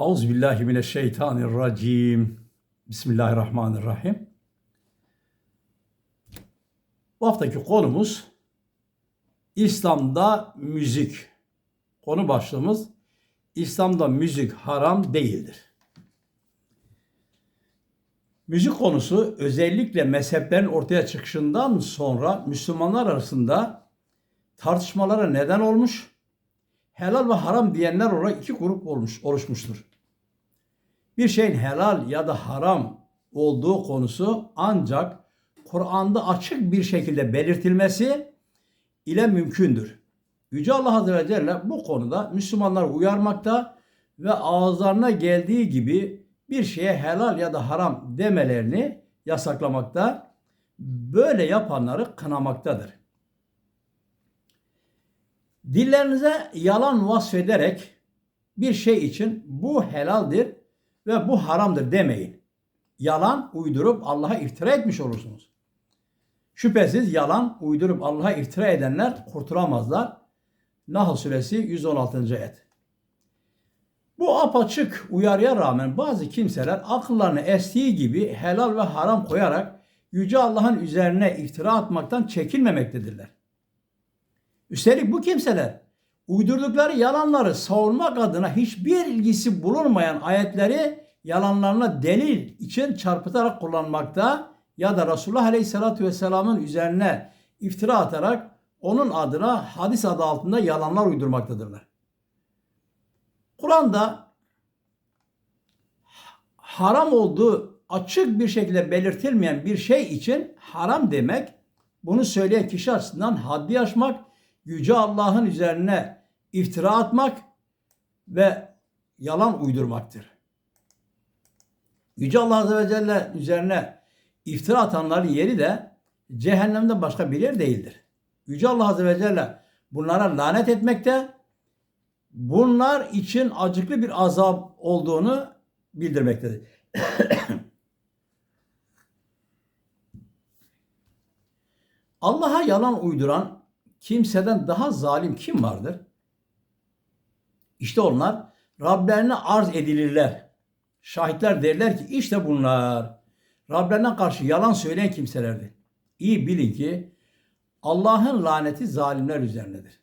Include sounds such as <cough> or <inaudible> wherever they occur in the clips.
Euzubillahimineşşeytanirracim. Bismillahirrahmanirrahim. Bu haftaki konumuz İslam'da müzik. Konu başlığımız İslam'da müzik haram değildir. Müzik konusu özellikle mezheplerin ortaya çıkışından sonra Müslümanlar arasında tartışmalara neden olmuş, helal ve haram diyenler olarak iki grup olmuş, oluşmuştur. Bir şeyin helal ya da haram olduğu konusu ancak Kur'an'da açık bir şekilde belirtilmesi ile mümkündür. Yüce Allah Azze ve Celle bu konuda Müslümanları uyarmakta ve ağızlarına geldiği gibi bir şeye helal ya da haram demelerini yasaklamakta, böyle yapanları kınamaktadır. Dillerinize yalan vasfederek bir şey için bu helaldir ve bu haramdır demeyin. Yalan uydurup Allah'a iftira etmiş olursunuz. Şüphesiz yalan uydurup Allah'a iftira edenler kurtulamazlar. Nahl suresi 116. ayet. Bu apaçık uyarıya rağmen bazı kimseler akıllarını estiği gibi helal ve haram koyarak Yüce Allah'ın üzerine iftira atmaktan çekinmemektedirler. Üstelik bu kimseler uydurdukları yalanları savunmak adına hiçbir ilgisi bulunmayan ayetleri yalanlarına delil için çarpıtarak kullanmakta ya da Resulullah Aleyhisselatü Vesselam'ın üzerine iftira atarak onun adına hadis adı altında yalanlar uydurmaktadırlar. Kur'an'da haram olduğu açık bir şekilde belirtilmeyen bir şey için haram demek, bunu söyleyen kişi açısından haddi aşmak, Yüce Allah'ın üzerine iftira atmak ve yalan uydurmaktır. Yüce Allah Azze ve Celle üzerine iftira atanların yeri de cehennemde başka bir yer değildir. Yüce Allah Azze ve Celle bunlara lanet etmekte, bunlar için acıklı bir azap olduğunu bildirmektedir. <coughs> Allah'a yalan uyduran kimseden daha zalim kim vardır? İşte onlar Rablerine arz edilirler. Şahitler derler ki işte bunlar Rablerine karşı yalan söyleyen kimselerdi. İyi bilin ki Allah'ın laneti zalimler üzerinedir.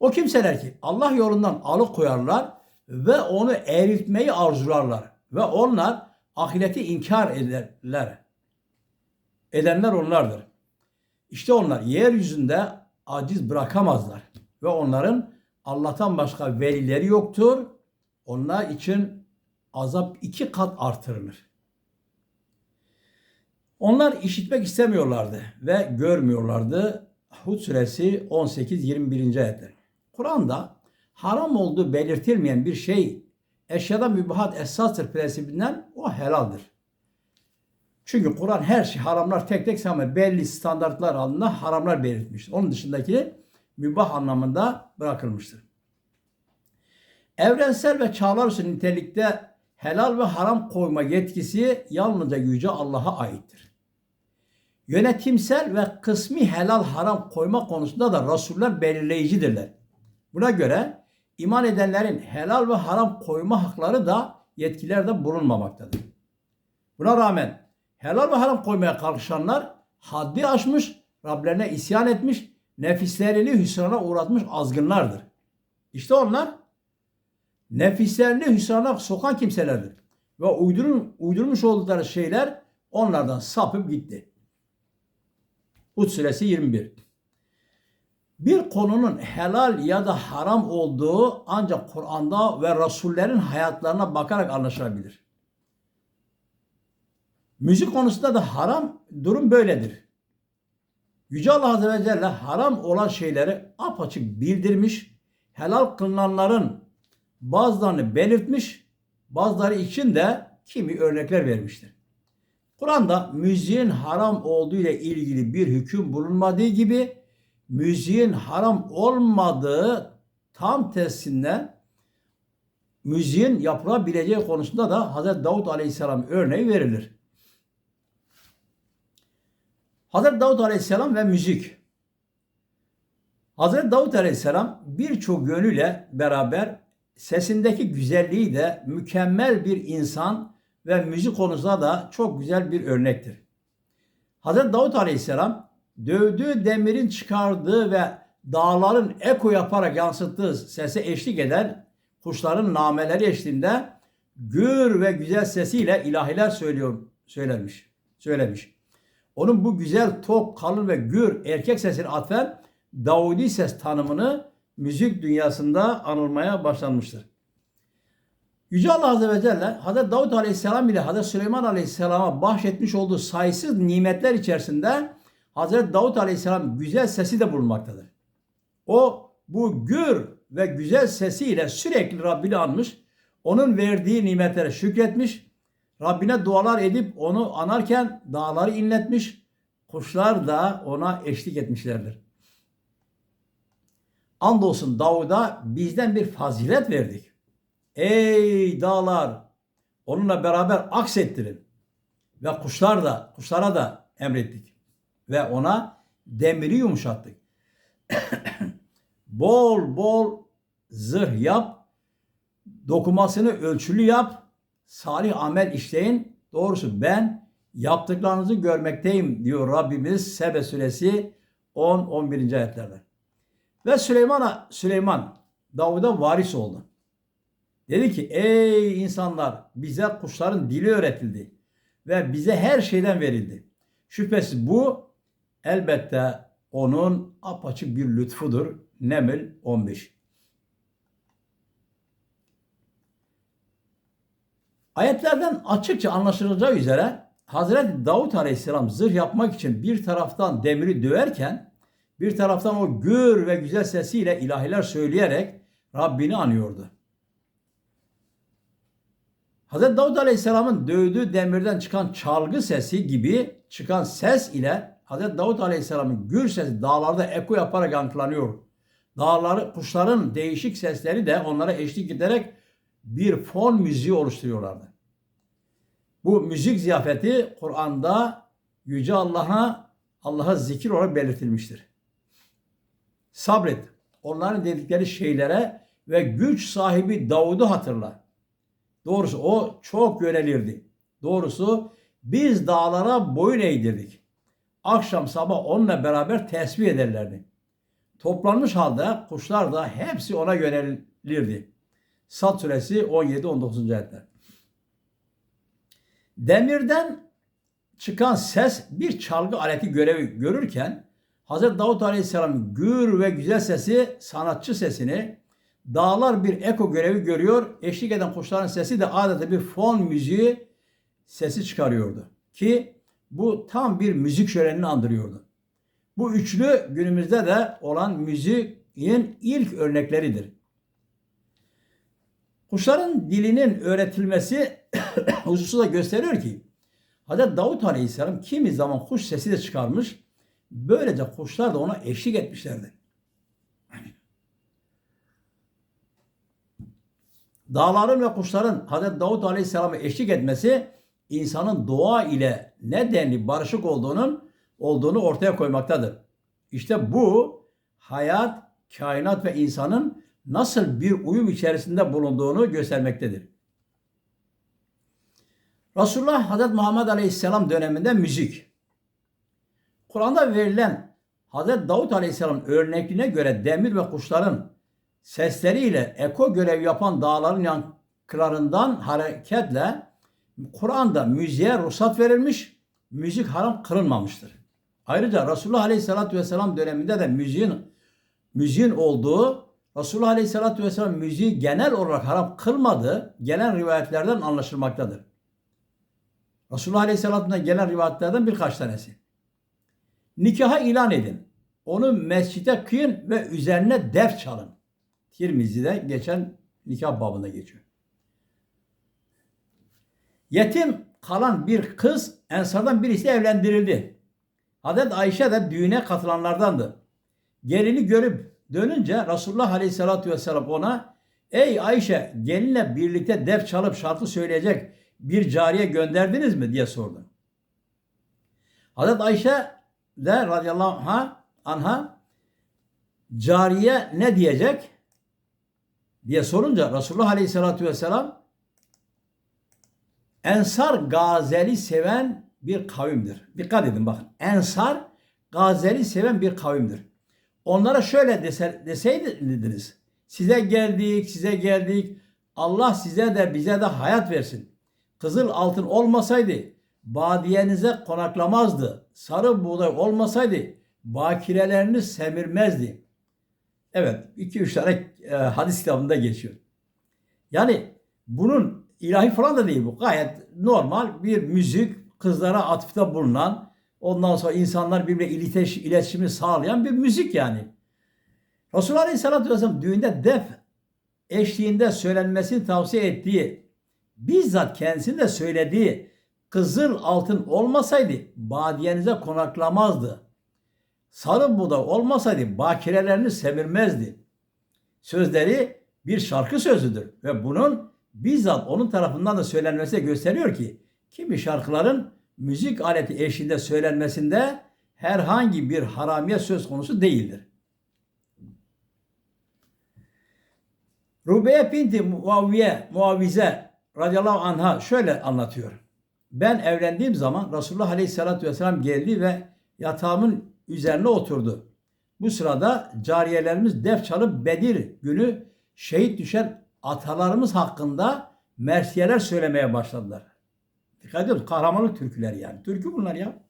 O kimseler ki Allah yolundan alıkoyarlar ve onu eritmeyi arzularlar ve onlar ahireti inkar ederler. Edenler onlardır. İşte onlar yeryüzünde aciz bırakamazlar ve onların Allah'tan başka velileri yoktur. Onlar için azap iki kat artırılır. Onlar işitmek istemiyorlardı ve görmüyorlardı. Hud suresi 18-21. ayetler. Kur'an'da haram olduğu belirtilmeyen bir şey eşyada mübahat esastır prensibinden o helaldir. Çünkü Kur'an her şey haramlar tek tek ama belli standartlar altında haramlar belirtmiştir. Onun dışındaki mübah anlamında bırakılmıştır. Evrensel ve çağlar üstü nitelikte helal ve haram koyma yetkisi yalnızca Yüce Allah'a aittir. Yönetimsel ve kısmi helal haram koyma konusunda da Resuller belirleyicidirler. Buna göre iman edenlerin helal ve haram koyma hakları da yetkilerde bulunmamaktadır. Buna rağmen helal ve haram koymaya kalkışanlar haddi aşmış, Rablerine isyan etmiş, nefislerini hüsrana uğratmış azgınlardır. İşte onlar nefislerini hüsrana sokan kimselerdir. Ve uydurun, uydurmuş oldukları şeyler onlardan sapıp gitti. Hud suresi 21. Bir konunun helal ya da haram olduğu ancak Kur'an'da ve Resullerin hayatlarına bakarak anlaşılabilir. Müzik konusunda da haram durum böyledir. Yüce Allah Azze ve Celle haram olan şeyleri apaçık bildirmiş, helal kılınanların bazılarını belirtmiş, bazıları için de kimi örnekler vermiştir. Kur'an'da müziğin haram olduğu ile ilgili bir hüküm bulunmadığı gibi müziğin haram olmadığı tam tersinden müziğin yapılabileceği konusunda da Hz. Davut Aleyhisselam örneği verilir. Hz. Davut Aleyhisselam ve müzik. Hz. Davut Aleyhisselam birçok yönüyle beraber sesindeki güzelliği de mükemmel bir insan ve müzik konusunda da çok güzel bir örnektir. Hazreti Davut Aleyhisselam dövdüğü demirin çıkardığı ve dağların eko yaparak yansıttığı sese eşlik eden kuşların nameleri eşliğinde gür ve güzel sesiyle ilahiler söylüyor, söylemiş. Söylemiş. Onun bu güzel, tok, kalın ve gür erkek sesini atfen Davudi ses tanımını müzik dünyasında anılmaya başlanmıştır. Yüce Allah Azze ve Celle Hazreti Davud Aleyhisselam ile Hazreti Süleyman Aleyhisselam'a bahşetmiş olduğu sayısız nimetler içerisinde Hazreti Davud Aleyhisselam güzel sesi de bulunmaktadır. O bu gür ve güzel sesiyle sürekli Rabbini anmış, onun verdiği nimetlere şükretmiş, Rabbine dualar edip onu anarken dağları inletmiş, kuşlar da ona eşlik etmişlerdir. Andolsun Davud'a bizden bir fazilet verdik. Ey dağlar onunla beraber aksettirin. Ve kuşlar da kuşlara da emrettik. Ve ona demiri yumuşattık. <coughs> bol bol zırh yap. Dokumasını ölçülü yap. Salih amel işleyin. Doğrusu ben yaptıklarınızı görmekteyim diyor Rabbimiz Sebe suresi 10-11. ayetlerde. Ve Süleyman'a Süleyman Davud'a varis oldu. Dedi ki ey insanlar bize kuşların dili öğretildi ve bize her şeyden verildi. Şüphesiz bu elbette onun apaçık bir lütfudur. Neml 15. Ayetlerden açıkça anlaşılacağı üzere Hazreti Davut Aleyhisselam zırh yapmak için bir taraftan demiri döverken bir taraftan o gür ve güzel sesiyle ilahiler söyleyerek Rabbini anıyordu. Hz. Davud Aleyhisselam'ın dövdüğü demirden çıkan çalgı sesi gibi çıkan ses ile Hz. Davud Aleyhisselam'ın gür sesi dağlarda eko yaparak yankılanıyor. Dağları, kuşların değişik sesleri de onlara eşlik ederek bir fon müziği oluşturuyorlardı. Bu müzik ziyafeti Kur'an'da Yüce Allah'a Allah'a zikir olarak belirtilmiştir. Sabret. Onların dedikleri şeylere ve güç sahibi Davud'u hatırla. Doğrusu o çok yönelirdi. Doğrusu biz dağlara boyun eğdirdik. Akşam sabah onunla beraber tesbih ederlerdi. Toplanmış halde kuşlar da hepsi ona yönelirdi. Sat suresi 17-19. ayetler. Demirden çıkan ses bir çalgı aleti görevi görürken Hz. Davut Aleyhisselam gür ve güzel sesi, sanatçı sesini dağlar bir eko görevi görüyor. Eşlik eden kuşların sesi de adeta bir fon müziği sesi çıkarıyordu. Ki bu tam bir müzik şölenini andırıyordu. Bu üçlü günümüzde de olan müziğin ilk örnekleridir. Kuşların dilinin öğretilmesi <coughs> hususu da gösteriyor ki Hz. Davut Aleyhisselam kimi zaman kuş sesi de çıkarmış. Böylece kuşlar da ona eşlik etmişlerdi. Dağların ve kuşların Hz. Davut Aleyhisselam'a eşlik etmesi insanın doğa ile ne denli barışık olduğunun olduğunu ortaya koymaktadır. İşte bu hayat, kainat ve insanın nasıl bir uyum içerisinde bulunduğunu göstermektedir. Resulullah Hazreti Muhammed Aleyhisselam döneminde müzik. Kur'an'da verilen Hazreti Davut Aleyhisselam örnekliğine göre demir ve kuşların sesleriyle eko görev yapan dağların yankılarından hareketle Kur'an'da müziğe ruhsat verilmiş, müzik haram kılınmamıştır. Ayrıca Resulullah Aleyhisselatü Vesselam döneminde de müziğin müziğin olduğu Resulullah Aleyhisselatü Vesselam müziği genel olarak haram kılmadığı gelen rivayetlerden anlaşılmaktadır. Resulullah Aleyhisselatü'nden gelen rivayetlerden birkaç tanesi. Nikaha ilan edin. Onu mescide kıyın ve üzerine def çalın. Tirmizi'de geçen nikah babında geçiyor. Yetim kalan bir kız Ensardan birisi evlendirildi. Hazreti Ayşe de düğüne katılanlardandı. Gelini görüp dönünce Resulullah Aleyhisselatü Vesselam ona Ey Ayşe gelinle birlikte def çalıp şarkı söyleyecek bir cariye gönderdiniz mi diye sordu. Hazreti Ayşe de radıyallahu anha, anha cariye ne diyecek? diye sorunca Resulullah Aleyhisselatü Vesselam Ensar Gazeli seven bir kavimdir. Dikkat edin bakın. Ensar Gazeli seven bir kavimdir. Onlara şöyle dese, deseydiniz. Size geldik, size geldik. Allah size de bize de hayat versin. Kızıl altın olmasaydı badiyenize konaklamazdı. Sarı buğday olmasaydı bakireleriniz semirmezdi. Evet, iki üç tane e, hadis kitabında geçiyor. Yani bunun ilahi falan da değil bu. Gayet normal bir müzik, kızlara atıfta bulunan, ondan sonra insanlar birbirine iletiş, iletişimi sağlayan bir müzik yani. Resulullah Aleyhisselatü Vesselam düğünde def eşliğinde söylenmesini tavsiye ettiği, bizzat kendisinin de söylediği kızıl altın olmasaydı badiyenize konaklamazdı. Sarı buğday olmasaydı bakirelerini semirmezdi. Sözleri bir şarkı sözüdür ve bunun bizzat onun tarafından da söylenmesi gösteriyor ki kimi şarkıların müzik aleti eşliğinde söylenmesinde herhangi bir haramiye söz konusu değildir. Rubeye binti Muaviye, Muavize radıyallahu anha şöyle anlatıyor. Ben evlendiğim zaman Resulullah aleyhissalatü vesselam geldi ve yatağımın üzerine oturdu. Bu sırada cariyelerimiz def çalıp Bedir günü şehit düşen atalarımız hakkında mersiyeler söylemeye başladılar. Dikkat ediyoruz. Kahramanlık türküleri yani. Türkü bunlar ya.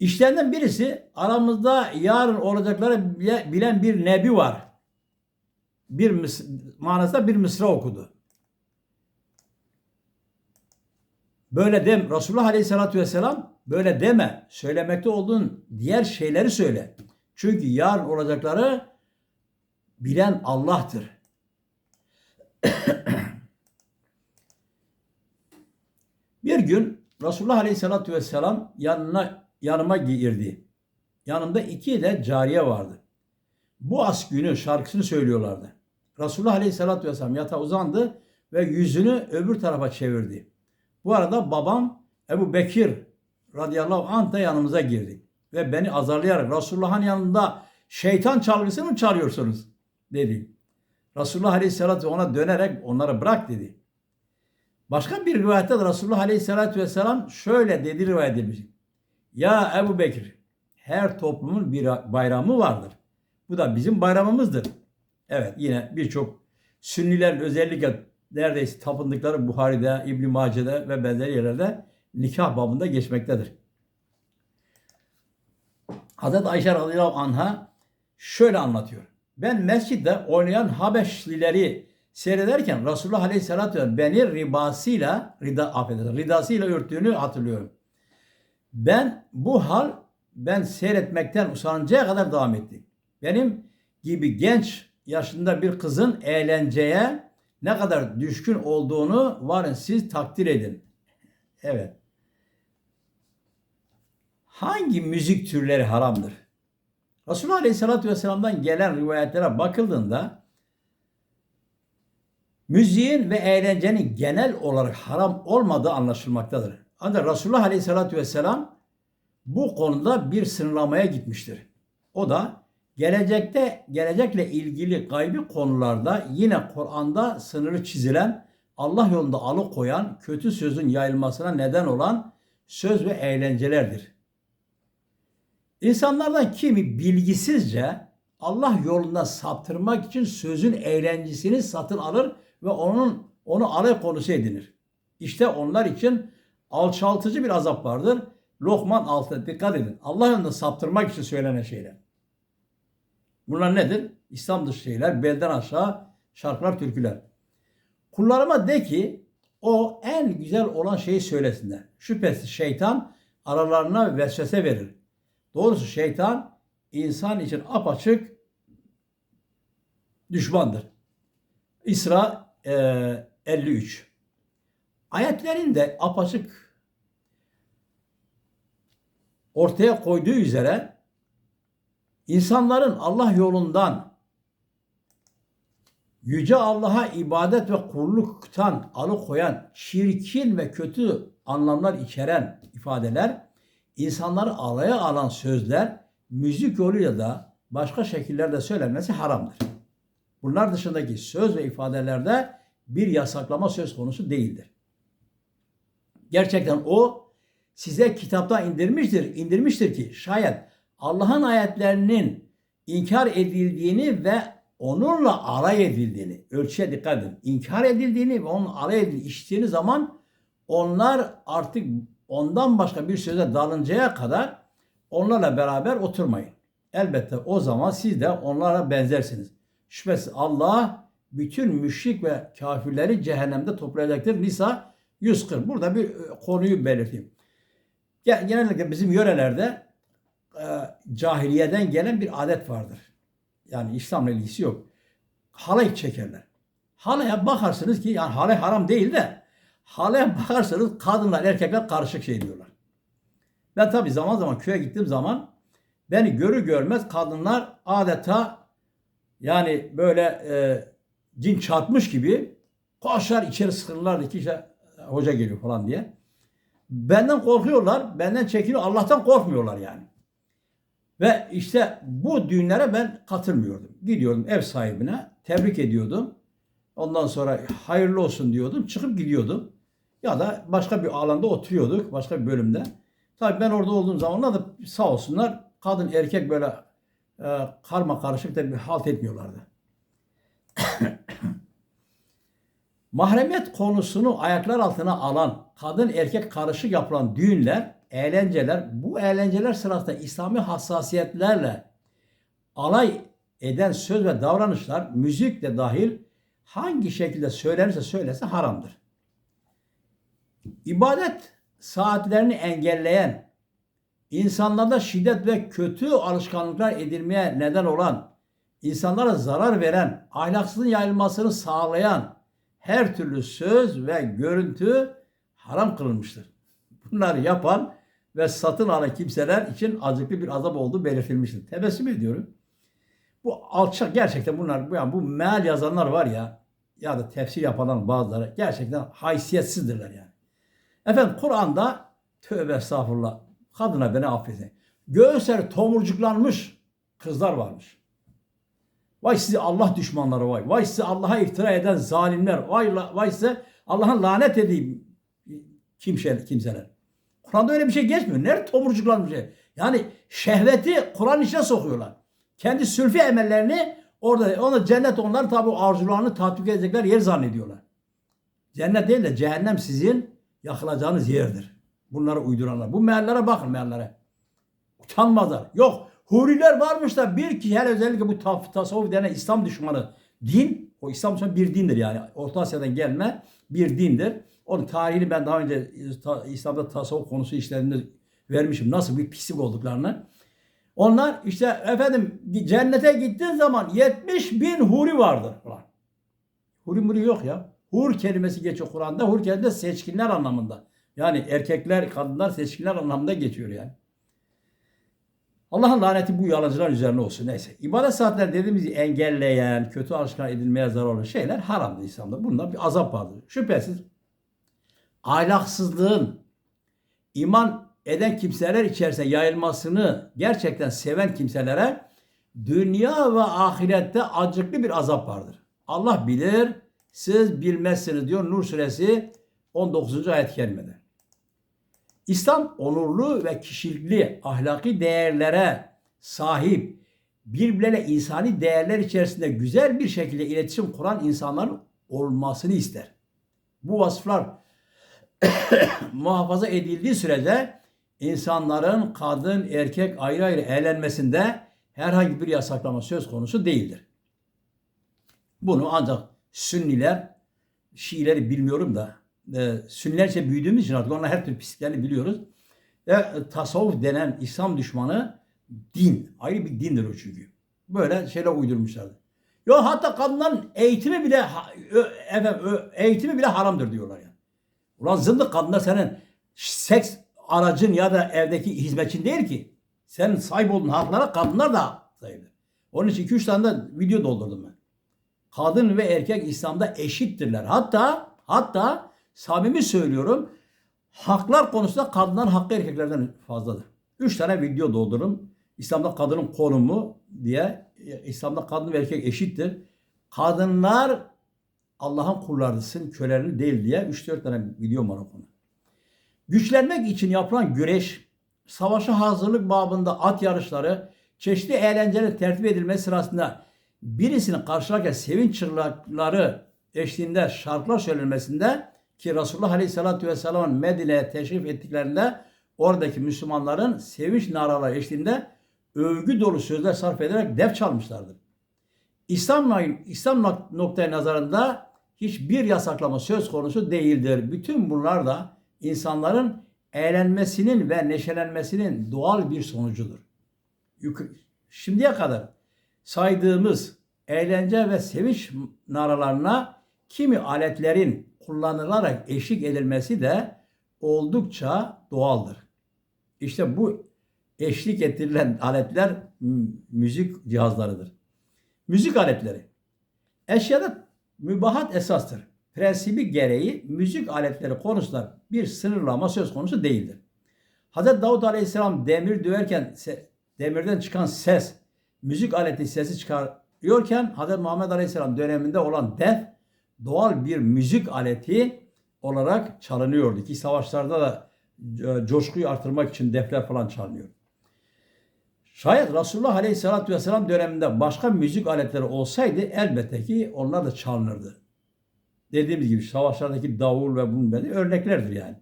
İşlerinden birisi aramızda yarın olacakları bilen bir nebi var. Bir manasında bir mısra okudu. Böyle dem Resulullah Aleyhisselatü Vesselam böyle deme. Söylemekte olduğun diğer şeyleri söyle. Çünkü yarın olacakları bilen Allah'tır. <clears throat> bir gün Resulullah Aleyhisselatü Vesselam yanına yanıma girdi. Yanımda iki de cariye vardı. Bu as günü şarkısını söylüyorlardı. Resulullah Aleyhisselatü Vesselam yatağa uzandı ve yüzünü öbür tarafa çevirdi. Bu arada babam Ebu Bekir radıyallahu anh da yanımıza girdi. Ve beni azarlayarak Resulullah'ın yanında şeytan çalgısı mı çalıyorsunuz? dedi. Resulullah aleyhisselatü ona dönerek onları bırak dedi. Başka bir rivayette de Resulullah aleyhisselatü vesselam şöyle dedi rivayet edilmiş. Ya Ebu Bekir her toplumun bir bayramı vardır. Bu da bizim bayramımızdır. Evet yine birçok Sünnilerin özellikle neredeyse tapındıkları Buhari'de, İbn-i Mace'de ve benzeri yerlerde nikah babında geçmektedir. Hazreti Ayşe radıyallahu anha şöyle anlatıyor. Ben mescitte oynayan Habeşlileri seyrederken Resulullah aleyhissalatü vesselam beni ribasıyla, rida, affedersin, ridasıyla örttüğünü hatırlıyorum. Ben bu hal ben seyretmekten usanıncaya kadar devam etti. Benim gibi genç yaşında bir kızın eğlenceye ne kadar düşkün olduğunu varın siz takdir edin. Evet. Hangi müzik türleri haramdır? Resulullah Aleyhisselatü Vesselam'dan gelen rivayetlere bakıldığında müziğin ve eğlencenin genel olarak haram olmadığı anlaşılmaktadır. Ancak Resulullah Aleyhisselatü Vesselam bu konuda bir sınırlamaya gitmiştir. O da gelecekte gelecekle ilgili gaybi konularda yine Kur'an'da sınırı çizilen Allah yolunda alıkoyan kötü sözün yayılmasına neden olan söz ve eğlencelerdir. İnsanlardan kimi bilgisizce Allah yolunda saptırmak için sözün eğlencesini satın alır ve onun onu alay konusu edinir. İşte onlar için alçaltıcı bir azap vardır. Lokman altına dikkat edin. Allah yolunda saptırmak için söylenen şeyler. Bunlar nedir? İslam dışı şeyler, belden aşağı şarkılar, türküler. Kullarıma de ki o en güzel olan şeyi söylesinler. Şüphesiz şeytan aralarına vesvese verir. Doğrusu şeytan insan için apaçık düşmandır. İsra 53. Ayetlerinde apaçık ortaya koyduğu üzere insanların Allah yolundan Yüce Allah'a ibadet ve kulluktan alıkoyan şirkin ve kötü anlamlar içeren ifadeler insanları alaya alan sözler müzik yoluyla da başka şekillerde söylenmesi haramdır. Bunlar dışındaki söz ve ifadelerde bir yasaklama söz konusu değildir. Gerçekten o size kitapta indirmiştir, indirmiştir ki şayet Allah'ın ayetlerinin inkar edildiğini ve onunla alay edildiğini, ölçüye dikkat edin. İnkar edildiğini ve onun alay edildiğini işittiğiniz zaman onlar artık ondan başka bir söze dalıncaya kadar onlarla beraber oturmayın. Elbette o zaman siz de onlara benzersiniz. Şüphesiz Allah bütün müşrik ve kafirleri cehennemde toplayacaktır. Nisa 140. Burada bir e, konuyu belirteyim. Ge- Genellikle bizim yörelerde e, cahiliyeden gelen bir adet vardır. Yani İslam'la ilgisi yok. Halay çekerler. Halaya bakarsınız ki yani halay haram değil de halaya bakarsanız kadınlar erkekler karışık şey diyorlar. Ben tabii zaman zaman köye gittiğim zaman beni görür görmez kadınlar adeta yani böyle e, cin çarpmış gibi koşar içeri sıkılırlar ki işte hoca geliyor falan diye. Benden korkuyorlar, benden çekiniyor. Allah'tan korkmuyorlar yani. Ve işte bu düğünlere ben katılmıyordum. Gidiyordum ev sahibine, tebrik ediyordum. Ondan sonra hayırlı olsun diyordum, çıkıp gidiyordum. Ya da başka bir alanda oturuyorduk, başka bir bölümde. Tabii ben orada olduğum zamanlar da sağ olsunlar kadın erkek böyle e, karma karışık da bir halt etmiyorlardı. <coughs> Mahremiyet konusunu ayaklar altına alan, kadın erkek karışık yapılan düğünler, eğlenceler, bu eğlenceler sırasında İslami hassasiyetlerle alay eden söz ve davranışlar, müzik de dahil hangi şekilde söylenirse söylese haramdır. İbadet saatlerini engelleyen, insanlarda şiddet ve kötü alışkanlıklar edilmeye neden olan, insanlara zarar veren, ahlaksızlığın yayılmasını sağlayan her türlü söz ve görüntü haram kılınmıştır. Bunları yapan ve satın alan kimseler için acıklı bir azap olduğu belirtilmiştir. Tebessüm ediyorum. Bu alçak gerçekten bunlar yani bu meal yazanlar var ya ya da tefsir yapanlar bazıları gerçekten haysiyetsizdirler yani. Efendim Kur'an'da tövbe estağfurullah kadına beni affedin. Göğüsleri tomurcuklanmış kızlar varmış. Vay sizi Allah düşmanları vay. Vay sizi Allah'a iftira eden zalimler. Vay, vay size Allah'ın lanet edeyim kimse, kimseler. Kur'an'da öyle bir şey geçmiyor. Nerede tomurcuklanmış şey? Yani şehveti Kur'an içine sokuyorlar. Kendi sülfi emellerini orada ona cennet onlar tabi arzularını tatbik edecekler yer zannediyorlar. Cennet değil de cehennem sizin yakılacağınız yerdir. Bunları uyduranlar. Bu meallere bakın meallere. Utanmazlar. Yok. Huriler varmış da bir ki her özellikle bu tasavvuf denen İslam düşmanı din, o İslam düşmanı bir dindir yani. Orta Asya'dan gelme bir dindir. Onun tarihini ben daha önce ta- İslam'da tasavvuf konusu işlerinde vermişim. Nasıl bir pislik olduklarını. Onlar işte efendim cennete gittiğin zaman 70 bin huri vardır falan. Huri muri yok ya. Hur kelimesi geçiyor Kur'an'da. Hur kelimesi seçkinler anlamında. Yani erkekler, kadınlar seçkinler anlamında geçiyor yani. Allah'ın laneti bu yalancılar üzerine olsun. Neyse. İbadet saatleri dediğimiz engelleyen, kötü alışkan edilmeye zarar olan şeyler haramdır İslam'da. Bunda bir azap vardır. Şüphesiz ahlaksızlığın iman eden kimseler içerisinde yayılmasını gerçekten seven kimselere dünya ve ahirette acıklı bir azap vardır. Allah bilir, siz bilmezsiniz diyor Nur suresi 19. ayet-i kerimede. İslam onurlu ve kişilikli ahlaki değerlere sahip, birbirlerine insani değerler içerisinde güzel bir şekilde iletişim kuran insanların olmasını ister. Bu vasıflar <coughs> muhafaza edildiği sürece insanların kadın, erkek ayrı ayrı eğlenmesinde herhangi bir yasaklama söz konusu değildir. Bunu ancak Sünniler, Şiileri bilmiyorum da e, Sünniler ise büyüdüğümüz için artık onlar her türlü pisliklerini biliyoruz. Ve e, tasavvuf denen İslam düşmanı din. Ayrı bir dindir o çünkü. Böyle şeyler uydurmuşlardı. Yo hatta kadınların eğitimi bile efendim, eğitimi bile haramdır diyorlar yani. Ulan zındık kadınlar senin seks aracın ya da evdeki hizmetçin değil ki. Senin sahip olduğun haklara kadınlar da sahiptir. Onun için 2-3 tane de video doldurdum ben. Kadın ve erkek İslam'da eşittirler. Hatta hatta samimi söylüyorum haklar konusunda kadınların hakkı erkeklerden fazladır. 3 tane video doldururum. İslam'da kadının konumu diye İslam'da kadın ve erkek eşittir. Kadınlar Allah'ın kullarısın, köleleri değil diye 3-4 tane video var o konu. Güçlenmek için yapılan güreş, savaşa hazırlık babında at yarışları, çeşitli eğlenceler tertip edilmesi sırasında birisinin karşılarken sevinç çığlıkları eşliğinde şarkılar söylenmesinde ki Resulullah Aleyhisselatü Vesselam'ın Medine'ye teşrif ettiklerinde oradaki Müslümanların sevinç naraları eşliğinde övgü dolu sözler sarf ederek def çalmışlardır. İslam, İslam nok- noktaya nazarında hiçbir yasaklama söz konusu değildir. Bütün bunlar da insanların eğlenmesinin ve neşelenmesinin doğal bir sonucudur. Şimdiye kadar saydığımız eğlence ve sevinç naralarına kimi aletlerin kullanılarak eşlik edilmesi de oldukça doğaldır. İşte bu eşlik ettirilen aletler müzik cihazlarıdır. Müzik aletleri. Eşyada mübahat esastır. Prensibi gereği müzik aletleri konusunda bir sınırlama söz konusu değildir. Hz. Davud Aleyhisselam demir döverken demirden çıkan ses, müzik aleti sesi çıkarıyorken Hz. Muhammed Aleyhisselam döneminde olan def doğal bir müzik aleti olarak çalınıyordu ki savaşlarda da e, coşkuyu artırmak için defler falan çalınıyor. Şayet Resulullah Aleyhisselatü Vesselam döneminde başka müzik aletleri olsaydı elbette ki onlar da çalınırdı. Dediğimiz gibi savaşlardaki davul ve bunun benzeri örneklerdir yani.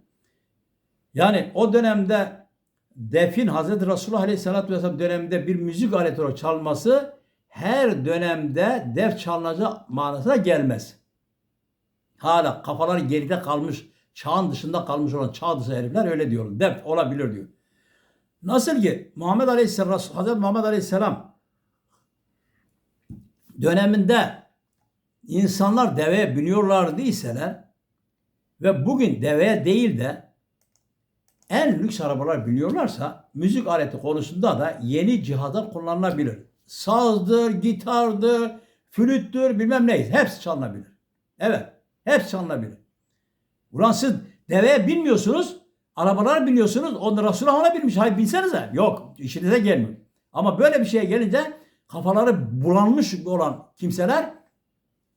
Yani o dönemde defin Hazreti Resulullah Aleyhisselatü Vesselam döneminde bir müzik aleti olarak çalması her dönemde def çalınacağı manasına gelmez. Hala kafaları geride kalmış, çağın dışında kalmış olan çağ dışı herifler öyle diyor. Def olabilir diyor. Nasıl ki Muhammed Aleyhisselam, Hazreti Muhammed Aleyhisselam döneminde insanlar deveye biniyorlar değilseler ve bugün deveye değil de en lüks arabalar biniyorlarsa müzik aleti konusunda da yeni cihazlar kullanılabilir. Sazdır, gitardır, flüttür bilmem ne hepsi çalınabilir. Evet hepsi çalınabilir. Ulan siz deveye binmiyorsunuz arabalar biniyorsunuz. Onu Resulullah ona binmiş. Hayır binsenize. Yok işinize gelmiyor. Ama böyle bir şeye gelince kafaları bulanmış olan kimseler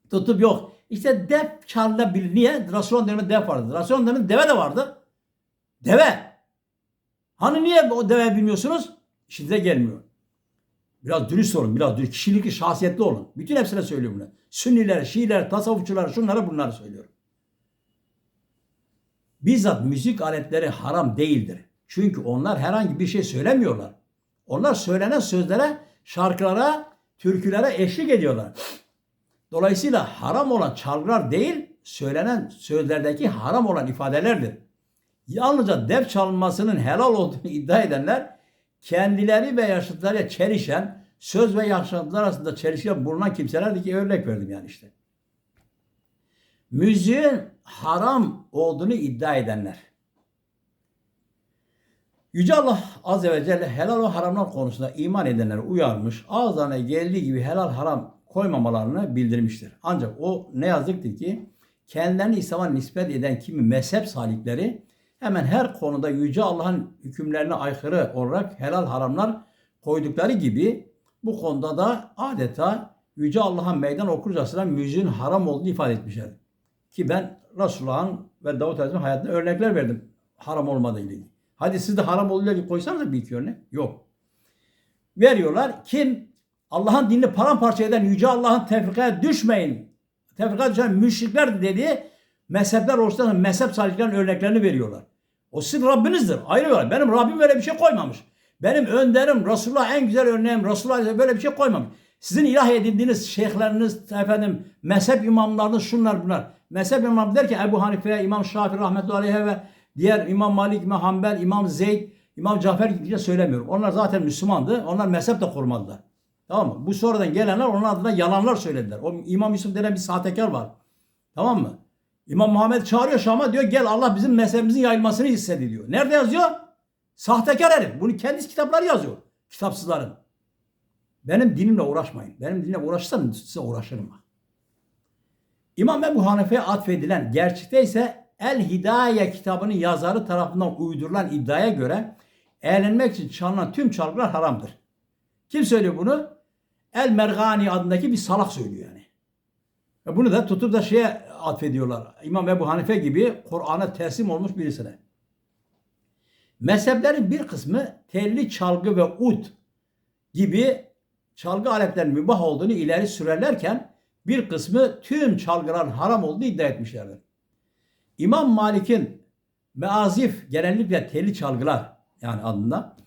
tutup yok. İşte def çalınabilir. Niye? Resulullah'ın döneminde def vardı. Resulullah'ın döneminde deve de vardı. Deve. Hani niye o deve bilmiyorsunuz? İşinize gelmiyor. Biraz dürüst olun, biraz dürüst, kişilikli, şahsiyetli olun. Bütün hepsine söylüyorum bunu. Sünniler, Şiiler, tasavvufçular, şunları bunları söylüyorum. Bizzat müzik aletleri haram değildir. Çünkü onlar herhangi bir şey söylemiyorlar. Onlar söylenen sözlere, şarkılara, türkülere eşlik ediyorlar. Dolayısıyla haram olan çalgılar değil, söylenen sözlerdeki haram olan ifadelerdir. Yalnızca def çalınmasının helal olduğunu <laughs> iddia edenler, kendileri ve yaşlılarıyla çelişen, söz ve yaşantılar arasında çelişen bulunan kimselerdi ki örnek verdim yani işte. Müziğin haram olduğunu iddia edenler. Yüce Allah Azze ve Celle helal ve haramlar konusunda iman edenleri uyarmış, ağızlarına geldiği gibi helal haram koymamalarını bildirmiştir. Ancak o ne yazıktır ki kendilerini İslam'a nispet eden kimi mezhep salikleri hemen her konuda Yüce Allah'ın hükümlerine aykırı olarak helal haramlar koydukları gibi bu konuda da adeta Yüce Allah'a meydan okurcasına müziğin haram olduğunu ifade etmişler. Ki ben Resulullah'ın ve Davut Aleyhisselam'ın hayatına örnekler verdim haram olmadığı ilgili. Hadi siz de haram olduğuyla koysanız bir iki örnek. Yok. Veriyorlar. Kim? Allah'ın dinini paramparça eden Yüce Allah'ın tefrikaya düşmeyin. Tefrikaya düşen müşrikler dediği mezhepler oluşturan mezhep sahiplerinin örneklerini veriyorlar. O sizin Rabbinizdir. Ayrı var. Benim Rabbim böyle bir şey koymamış. Benim önderim Resulullah en güzel örneğim Resulullah böyle bir şey koymamış. Sizin ilah edindiğiniz şeyhleriniz, efendim, mezhep imamlarınız şunlar bunlar. Mezhep imam derken Ebu Hanife, İmam Şafii rahmetullahi aleyhi ve diğer İmam Malik, İmam Hanbel, İmam Zeyd, İmam Cafer gibi söylemiyorum. Onlar zaten Müslümandı. Onlar mezhep de kurmadılar. Tamam mı? Bu sonradan gelenler onun adına yalanlar söylediler. O İmam Yusuf denen bir sahtekar var. Tamam mı? İmam Muhammed çağırıyor Şam'a diyor gel Allah bizim mezhebimizin yayılmasını istedi diyor. Nerede yazıyor? Sahtekar herif. Bunu kendisi kitapları yazıyor. Kitapsızların. Benim dinimle uğraşmayın. Benim dinimle uğraşırsan size uğraşırım. İmam Ebu Hanife'ye atfedilen gerçekte ise El Hidaye kitabının yazarı tarafından uydurulan iddiaya göre eğlenmek için çalınan tüm çalgılar haramdır. Kim söylüyor bunu? El Mergani adındaki bir salak söylüyor yani. Bunu da tutup da şeye atfediyorlar. İmam Ebu Hanife gibi Kur'an'a teslim olmuş birisine. Mezheplerin bir kısmı telli çalgı ve ud gibi çalgı aletlerinin mübah olduğunu ileri sürerlerken bir kısmı tüm çalgıların haram olduğunu iddia etmişlerdir. İmam Malik'in meazif genellikle telli çalgılar yani adında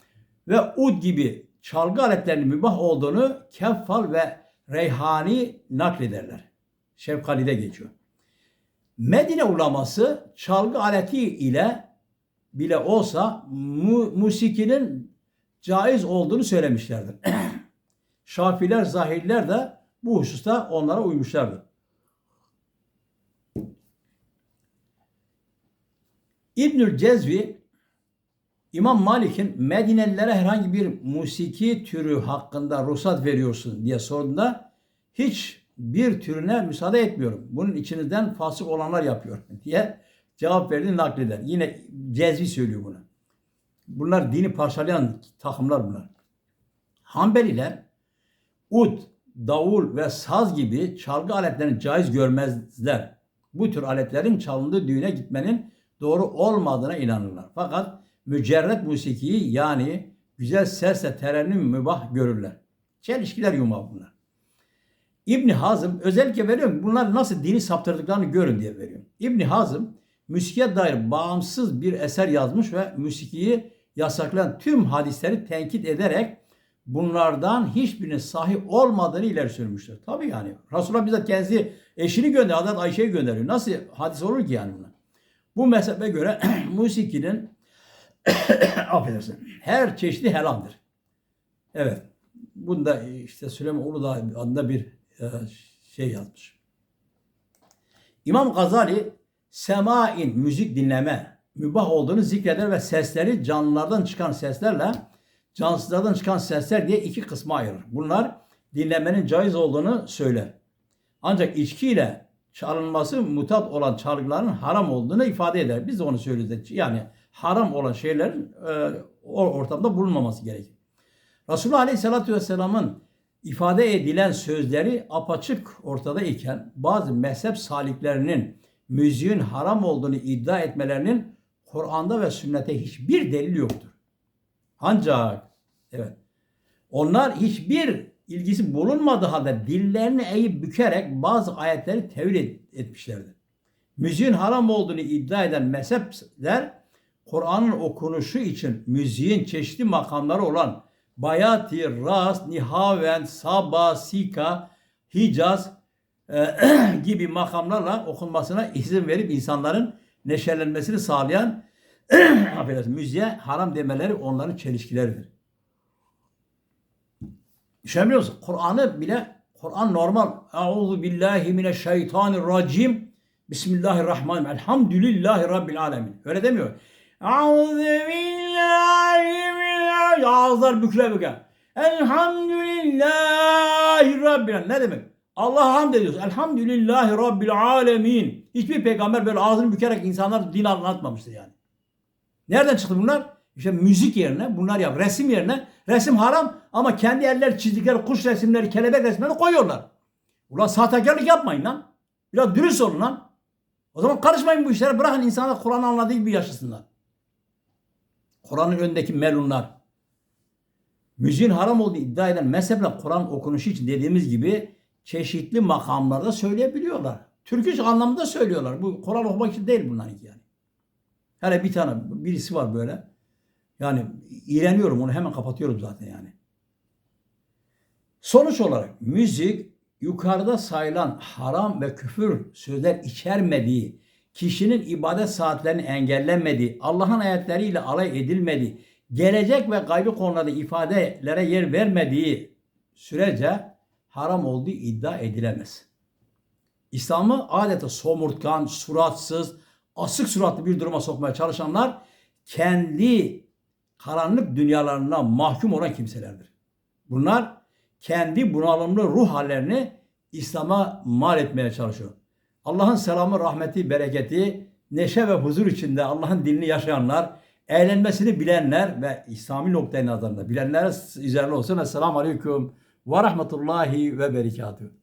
ve ud gibi çalgı aletlerinin mübah olduğunu Keffal ve Reyhani naklederler. Şevkali'de geçiyor. Medine ulaması çalgı aleti ile bile olsa mu, musikinin caiz olduğunu söylemişlerdir. <clears throat> Şafiler, zahirler de bu hususta onlara uymuşlardır. İbnül Cezvi İmam Malik'in Medinelilere herhangi bir musiki türü hakkında ruhsat veriyorsun diye sorduğunda hiç bir türüne müsaade etmiyorum. Bunun içinizden fasık olanlar yapıyor <laughs> diye cevap verdiğini nakleder. Yine Cezvi söylüyor bunu. Bunlar dini parçalayan takımlar bunlar. Hanbeliler ud, davul ve saz gibi çalgı aletlerini caiz görmezler. Bu tür aletlerin çalındığı düğüne gitmenin doğru olmadığına inanırlar. Fakat mücerret musikiyi yani güzel sesle terennüm mübah görürler. Çelişkiler yumağı bunlar. İbni Hazım özellikle veriyorum bunlar nasıl dini saptırdıklarını görün diye veriyorum. İbni Hazım müziğe dair bağımsız bir eser yazmış ve müziği yasaklayan tüm hadisleri tenkit ederek bunlardan hiçbirinin sahih olmadığını ileri sürmüştür. Tabii yani Resulullah bize kendisi eşini gönderiyor, Hazreti Ayşe'yi gönderiyor. Nasıl hadis olur ki yani bunlar? Bu mezhebe göre <clears throat> musikinin <clears throat> affedersin her çeşidi helaldir. Evet. Bunda işte Süleyman Uludağ adında bir şey yazmış. İmam Gazali semain müzik dinleme mübah olduğunu zikreder ve sesleri canlılardan çıkan seslerle cansızlardan çıkan sesler diye iki kısma ayırır. Bunlar dinlemenin caiz olduğunu söyler. Ancak içkiyle çalınması mutat olan çalgıların haram olduğunu ifade eder. Biz de onu söylüyoruz. Yani haram olan şeylerin e, o ortamda bulunmaması gerekir. Resulullah Aleyhisselatü Vesselam'ın ifade edilen sözleri apaçık ortada iken bazı mezhep saliklerinin müziğin haram olduğunu iddia etmelerinin Kur'an'da ve sünnete hiçbir delil yoktur. Ancak evet onlar hiçbir ilgisi bulunmadığı halde dillerini eğip bükerek bazı ayetleri tevil etmişlerdir. Müziğin haram olduğunu iddia eden mezhepler Kur'an'ın okunuşu için müziğin çeşitli makamları olan Bayati, Ras, Nihaven, Saba, Sika, Hicaz e, <clears throat> gibi makamlarla okunmasına izin verip insanların neşelenmesini sağlayan <clears throat> affedersin, müziğe haram demeleri onların çelişkileridir. Düşünebiliyor? Kur'an'ı bile Kur'an normal. Euzu billahi mineşşeytanirracim. Bismillahirrahmanirrahim. Elhamdülillahi Rabbil alemin. Öyle demiyor. Euzu billahi mineşşeytanirracim. Ağızlar bükle bükle. Elhamdülillahi Rabbil. Ne demek? Allah'a hamd ediyoruz. Elhamdülillahi Rabbil alemin. Hiçbir peygamber böyle ağzını bükerek insanlar din anlatmamıştır yani. Nereden çıktı bunlar? İşte müzik yerine bunlar yap. Resim yerine resim haram ama kendi eller çizdikleri kuş resimleri, kelebek resimleri koyuyorlar. Ulan sahtekarlık yapmayın lan. Biraz dürüst olun lan. O zaman karışmayın bu işlere. Bırakın insanlar Kur'an'ı anladığı gibi yaşasınlar. Kur'an'ın önündeki melunlar. Müziğin haram olduğu iddia eden mezheple Kur'an okunuşu için dediğimiz gibi çeşitli makamlarda söyleyebiliyorlar. Türkçe anlamında söylüyorlar. Bu Kur'an okumak için değil bunlar yani. Hele bir tane birisi var böyle. Yani iğreniyorum onu hemen kapatıyorum zaten yani. Sonuç olarak müzik yukarıda sayılan haram ve küfür sözler içermediği, kişinin ibadet saatlerini engellenmediği, Allah'ın ayetleriyle alay edilmediği, gelecek ve gaybi konularda ifadelere yer vermediği sürece haram olduğu iddia edilemez. İslam'ı adeta somurtkan, suratsız, asık suratlı bir duruma sokmaya çalışanlar kendi karanlık dünyalarına mahkum olan kimselerdir. Bunlar kendi bunalımlı ruh hallerini İslam'a mal etmeye çalışıyor. Allah'ın selamı, rahmeti, bereketi, neşe ve huzur içinde Allah'ın dinini yaşayanlar, eğlenmesini bilenler ve İslami noktayı nazarında bilenler üzerine olsun. Esselamu Aleyküm ve Rahmetullahi ve Berekatuhu.